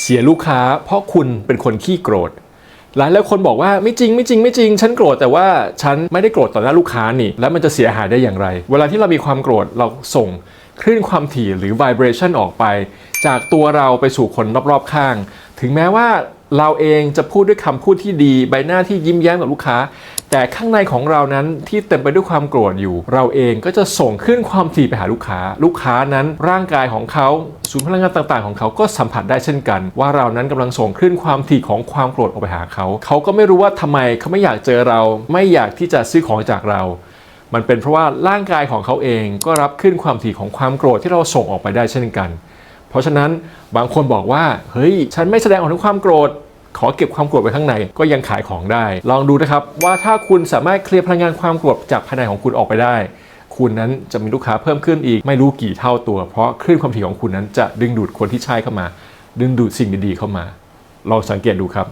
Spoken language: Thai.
เสียลูกค้า เพราะคุณเป็นคนขี้โกรธหลายหลายคนบอกว่าไม่จริงไม่จริงไม่จริง ฉันโกรธแต่ว่าฉันไม่ได้โกรธต่อหน้าลูกค้านี่ แล้วมันจะเสียหายได้อย่างไร เวลาที่เรามีความโกรธเราส่งคลื่นความถี่หรือ vibration ออกไป จากตัวเราไปสู่คนรอบๆข้าง ถึงแม้ว่าเราเองจะพูดด้วยคำพูดที่ดี ใบหน้าที่ยิ้มแย้มกับลูกค้า แต่ข้างในของเรานั้นที่เต็มไปด้วยความโกรธอยู่ เราเองก็จะส่งขึ้นความถี่ไปหาลูกค้า ลูกค้านั้นร่างกายของเขาศูนย์พลังงานต่างๆ ของเขาก็สัมผัสได้เช่นกัน ว่าเรานั้นกำลังส่งคลื่นความถี่ของความโกรธออกไปหาเขา เขาก็ไม่รู้ว่าทำไมเขาไม่อยากเจอเรา ไม่อยากที่จะซื้อของจากเรามันเป็นเพราะว่าร่างกายของเขาเองก็รับขึ้นความถี่ของความโกรธที่เราส่งออกไปได้เช่นกัน เพราะฉะนั้นบางคนบอกว่า เฮ้ย ฉันไม่แสดงออกถึงความโกรธ ขอเก็บความโกรธไว้ข้างในก็ยังขายของได้ ลองดูนะครับว่าถ้าคุณสามารถเคลียร์พลังงานความโกรธจากภายในของคุณออกไปได้ คุณนั้นจะมีลูกค้าเพิ่มขึ้นอีกไม่รู้กี่เท่าตัว เพราะคลื่นความถี่ของคุณนั้นจะดึงดูดคนที่ใช่เข้ามา ดึงดูดสิ่งดีๆเข้ามาลองสังเกตดูครับ